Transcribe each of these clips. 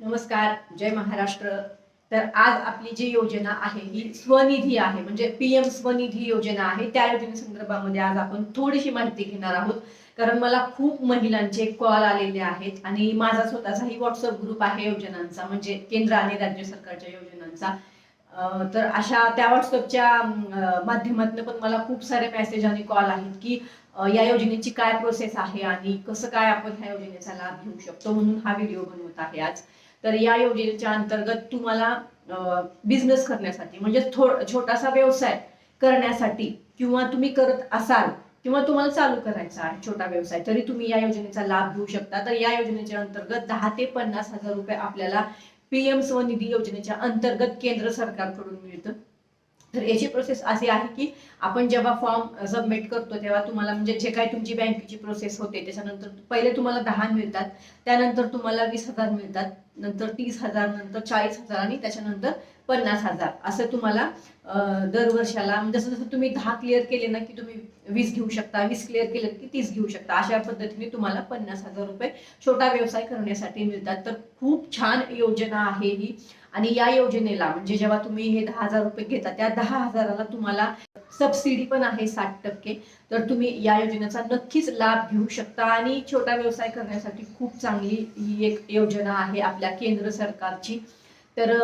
नमस्कार जय महाराष्ट्र. तर आज आपली जी योजना आहे ही स्वनिधी आहे. म्हणजे पीएम स्वनिधी योजना आहे. त्या योजनेसंदर्भामध्ये आज आपण थोडीशी माहिती घेणार आहोत. कारण मला खूप महिलांचे कॉल आलेले आहेत आणि माझा स्वतःचाही व्हॉट्सअप ग्रुप आहे योजनांचा म्हणजे केंद्र आणि राज्य सरकारच्या योजनांचा. तर अशा त्या व्हॉट्सअपच्या माध्यमातून पण मला खूप सारे मेसेज आणि कॉल आहेत की या योजनेची काय प्रोसेस आहे आणि कसं काय आपण ह्या योजनेचा लाभ घेऊ शकतो म्हणून हा व्हिडिओ बनवत आहे आज. तर या योजनेच्या अंतर्गत तुम्हाला बिझनेस करण्यासाठी म्हणजे थो- छोटासा व्यवसाय करण्यासाठी किंवा तुम्ही करत असाल किंवा तुम्हाला चालू करायचा आहे छोटा व्यवसाय तरी तुम्ही या योजनेचा लाभ घेऊ शकता. तर या योजनेच्या अंतर्गत दहा ते पन्नास हजार रुपये आपल्याला पीएम स्वनिधी योजनेच्या अंतर्गत केंद्र सरकारकडून मिळतं. तर याची प्रोसेस अशी आहे की आपण जेव्हा फॉर्म सबमिट करतो तेव्हा तुम्हाला म्हणजे जे काही तुमची बँकेची प्रोसेस होते त्याच्यानंतर पहिले तुम्हाला दहा मिळतात त्यानंतर तुम्हाला वीस हजार मिळतात. नंतर तीस हजार नंतर चाळीस हजार आणि त्याच्यानंतर पन्नास हजार. असं तुम्हाला दरवर्षाला म्हणजे जसं जसं तुम्ही दहा क्लिअर केले ना की तुम्ही वीस घेऊ शकता वीस क्लिअर केले की तीस घेऊ शकता अशा पद्धतीने तुम्हाला पन्नास हजार रुपये छोटा व्यवसाय करण्यासाठी मिळतात. तर खूप छान योजना आहे ही. आणि या योजनेला म्हणजे जेव्हा तुम्ही हे दहा हजार रुपये घेता त्या दहा हजाराला तुम्हाला सबसिडी पण आहे साठ टक्के. तर तुम्ही या योजनेचा नक्कीच लाभ घेऊ शकता. आणि छोटा व्यवसाय करण्यासाठी खूप चांगली ही एक योजना आहे आपल्या केंद्र सरकारची. तर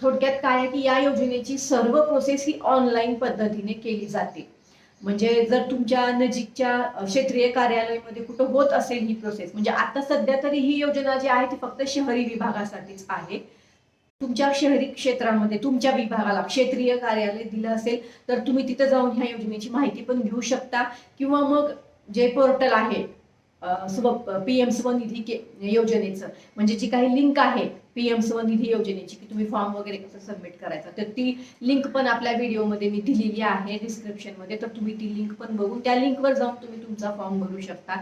थोडक्यात काय आहे की या योजनेची सर्व प्रोसेस ही ऑनलाईन पद्धतीने केली जाते. म्हणजे जर तुमच्या नजीकच्या क्षेत्रीय कार्यालयामध्ये कुठं होत असेल ही प्रोसेस म्हणजे आता सध्या तरी ही योजना जी आहे ती फक्त शहरी विभागासाठीच आहे. तुमच्या शहरी क्षेत्रामध्ये तुमच्या विभागाला क्षेत्रीय कार्यालय दिलं असेल तर तुम्ही तिथं जाऊन ह्या योजनेची माहिती पण घेऊ शकता. किंवा मग जे पोर्टल आहे अं, स्व पीएम स्वनिधी योजनेचं म्हणजे जी काही लिंक आहे पीएम स्वनिधी योजनेची की तुम्ही फॉर्म वगैरे कसं सबमिट करायचा तर ती लिंक पण आपल्या व्हिडिओमध्ये मी दिलेली आहे डिस्क्रिप्शनमध्ये तर तुम्ही ती लिंक पण बघून त्या लिंकवर जाऊन तुम्ही तुमचा फॉर्म भरू शकता.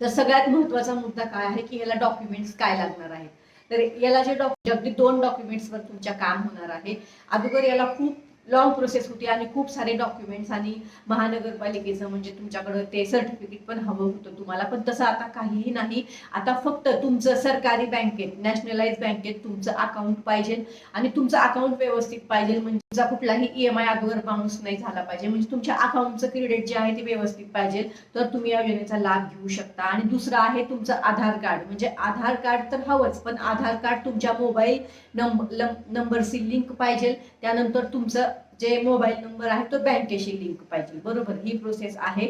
तर सगळ्यात महत्त्वाचा मुद्दा काय आहे की याला डॉक्युमेंट्स काय लागणार आहेत? तर याला जे डॉक्युमेंट अगदी दोन डॉक्युमेंट्सवर तुमच्या काम होणार आहे अगोदर याला खूप लॉंग प्रोसेस होती आणि खूप सारे डॉक्युमेंट्स आणि महानगरपालिकेचं म्हणजे तुमच्याकडं ते सर्टिफिकेट पण हवं होतं. तुम्हाला पण तसं आता काहीही नाही. आता फक्त तुमचं सरकारी बँकेत नॅशनलाइज बँकेत तुमचं अकाउंट पाहिजे आणि तुमचं अकाउंट व्यवस्थित पाहिजे. म्हणजे तुमचा कुठलाही ई एम आय अगोदर बाउन्स नाही झाला पाहिजे. म्हणजे तुमच्या अकाउंटचं क्रेडिट जे आहे ते व्यवस्थित पाहिजे. तर तुम्ही या योजनेचा लाभ घेऊ शकता. आणि दुसरं आहे तुमचं आधार कार्ड. म्हणजे आधार कार्ड तर हवंच पण आधार कार्ड तुमच्या मोबाईल नंबर नंबरशी लिंक पाहिजे. त्यानंतर तुमचं जे मोबाईल नंबर आहे तो बँकेशी लिंक पाहिजे. बरोबर? ही प्रोसेस आहे.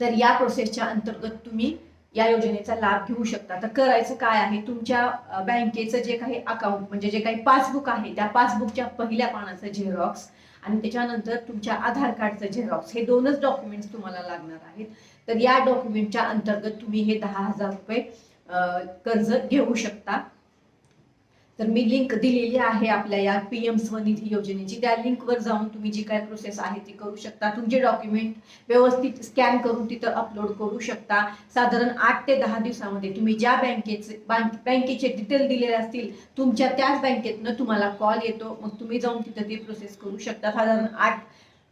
तर या प्रोसेसच्या अंतर्गत तुम्ही या योजनेचा लाभ घेऊ शकता. तर करायचं काय आहे? तुमच्या बँकेचं जे काही अकाउंट म्हणजे जे काही पासबुक आहे त्या पासबुकच्या पहिल्या पानाचं झेरॉक्स आणि त्याच्यानंतर तुमच्या आधार कार्डचं झेरॉक्स हे दोनच डॉक्युमेंट्स तुम्हाला लागणार आहेत. तर या डॉक्युमेंटच्या अंतर्गत तुम्ही हे दहा हजार रुपये कर्ज घेऊ शकता. तर मी लिंक दिलेली आहे आपल्या या पीएम स्वनिधी योजनेची. त्या लिंकवर जाऊन तुम्ही जी काय प्रोसेस आहे ती करू शकता. तुमचे डॉक्युमेंट व्यवस्थित स्कॅन करून तिथं अपलोड करू शकता. साधारण आठ ते दहा दिवसामध्ये तुम्ही ज्या बँकेचे बँक बँकेचे डिटेल दिलेले असतील तुमच्या त्याच बँकेतनं तुम्हाला कॉल येतो. मग तुम्ही जाऊन तिथं ती प्रोसेस करू शकता. साधारण आठ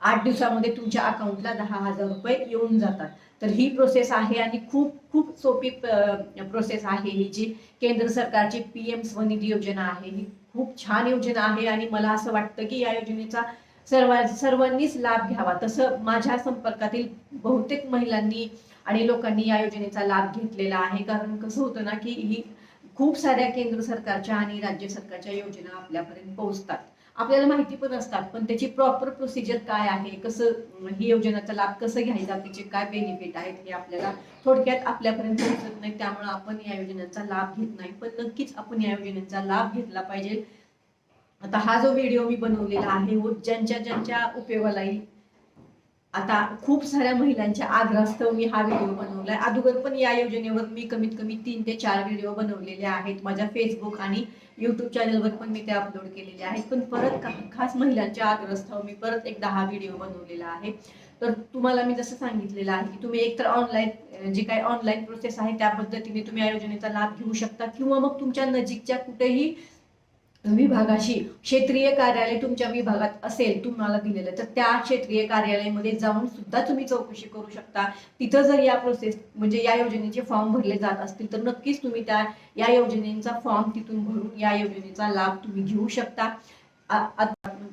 आठ दिवसामध्ये तुमच्या अकाउंटला दहा हजार रुपये येऊन जातात. तर ही प्रोसेस आहे आणि खूप खूप सोपी प्रोसेस आहे ही जी केंद्र सरकारची पी एम स्वनिधी योजना आहे. ही खूप छान योजना आहे आणि मला असं वाटतं की या योजनेचा सर्व सर्वांनीच लाभ घ्यावा. तसं माझ्या संपर्कातील बहुतेक महिलांनी आणि लोकांनी या योजनेचा लाभ घेतलेला आहे. कारण कसं होतं ना की ही खूप साऱ्या केंद्र सरकारच्या आणि राज्य सरकारच्या योजना आपल्यापर्यंत पोहोचतात. आपल्याला माहिती पण असतात पण त्याची प्रॉपर प्रोसिजर काय आहे कसं ही योजनाचा लाभ कसं घ्यायचा त्याचे काय बेनिफिट आहेत हे आपल्याला थोडक्यात आपल्यापर्यंत पोहोचत नाही त्यामुळे आपण या योजनेचा लाभ घेत नाही. पण नक्कीच आपण या योजनेचा लाभ घेतला पाहिजे. आता हा जो व्हिडिओ मी बनवलेला आहे ज्यांच्या ज्यांच्या उपयोगाला येईल आता खूप साऱ्या महिलांच्या आग्रहास्तव मी हा व्हिडिओ बनवलाय. अगोदर पण या योजनेवर मी कमीत कमी तीन ते चार व्हिडिओ बनवलेले आहेत. माझ्या फेसबुक आणि युट्यूब चॅनलवर पण मी ते अपलोड केलेले आहेत. पण परत खास महिलांच्या आग्रहास्तव मी परत एकदा हा व्हिडिओ बनवलेला आहे. तर तुम्हाला मी जसं सांगितलेलं आहे की तुम्ही एकतर ऑनलाईन जी काही ऑनलाईन प्रोसेस आहे त्या पद्धतीने तुम्ही या योजनेचा लाभ घेऊ शकता किंवा मग तुमच्या नजीकच्या कुठेही विभागाशी क्षेत्रीय कार्यालय तुमच्या विभागात असेल तुम्हाला दिलेलं तर त्या क्षेत्रीय कार्यालयामध्ये जाऊन सुद्धा तुम्ही चौकशी करू शकता. तिथं जर या प्रोसेस म्हणजे या योजनेचे फॉर्म भरले जात असतील तर नक्कीच तुम्ही त्या या योजनेचा फॉर्म तिथून भरून या योजनेचा लाभ तुम्ही घेऊ शकता.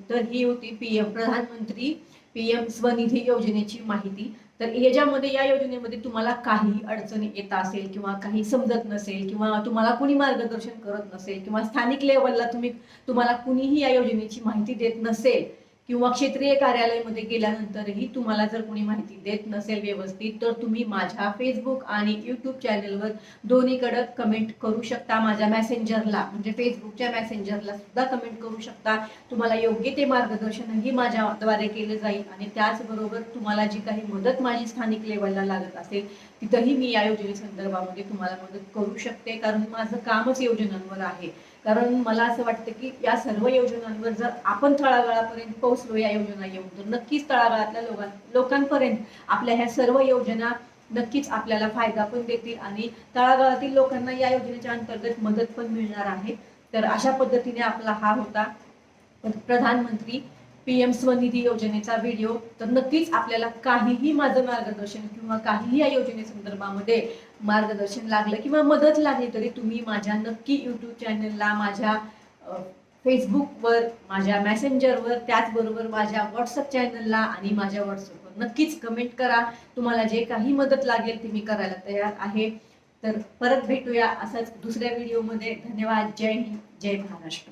तर ही होती पीएम प्रधानमंत्री पीएम स्वनिधी योजनेची माहिती. तर ह्याच्यामध्ये या योजनेमध्ये तुम्हाला काही अडचणी येत असेल किंवा काही समजत नसेल किंवा तुम्हाला कुणी मार्गदर्शन करत नसेल किंवा स्थानिक लेवलला तुम्ही तुम्हाला कुणीही या योजनेची माहिती देत नसेल किंवा क्षेत्रीय कार्यालयामध्ये गेल्यानंतरही तुम्हाला जर कोणी माहिती देत नसेल व्यवस्थित तर तुम्ही माझ्या फेसबुक आणि यूट्यूब चॅनलवर दोन्हीकडं कमेंट करू शकता. माझ्या मेसेंजरला म्हणजे फेसबुकच्या मेसेंजरला सुद्धा कमेंट करू शकता. तुम्हाला योग्य ते मार्गदर्शनही माझ्याद्वारे केलं जाईल. आणि त्याचबरोबर तुम्हाला जी काही मदत माझी स्थानिक लेवलला लागत असेल तिथंही मी या योजनेसंदर्भामध्ये तुम्हाला मदत करू शकते कारण माझं कामच योजनांवर आहे. कारण मला असं वाटतं की या सर्व योजनांवर जर आपण तळागाळापर्यंत पोहोचलो या योजना येऊन तर नक्कीच तळागाळातल्या लोकां लोकांपर्यंत आपल्या ह्या सर्व योजना नक्कीच आपल्याला फायदा पण देतील आणि तळागाळातील लोकांना या योजनेच्या अंतर्गत मदत पण मिळणार आहे. तर अशा पद्धतीने आपला हा होता. प्रधानमंत्री पी एम स्वनिधी योजनेचा व्हिडिओ तर नक्कीच आपल्याला काहीही माझं मार्गदर्शन किंवा काहीही या योजनेसंदर्भामध्ये मार्गदर्शन लागलं किंवा मदत लागली तरी तुम्ही माझ्या नक्की यूट्यूब चॅनलला माझ्या फेसबुकवर माझ्या मॅसेंजरवर त्याचबरोबर माझ्या व्हॉट्सअप चॅनलला आणि माझ्या व्हॉट्सअपवर नक्कीच कमेंट करा. तुम्हाला जे काही मदत लागेल ते मी करायला तयार आहे. तर परत भेटूया असंच दुसऱ्या व्हिडिओमध्ये धन्यवाद. जय हिंद. जय महाराष्ट्र.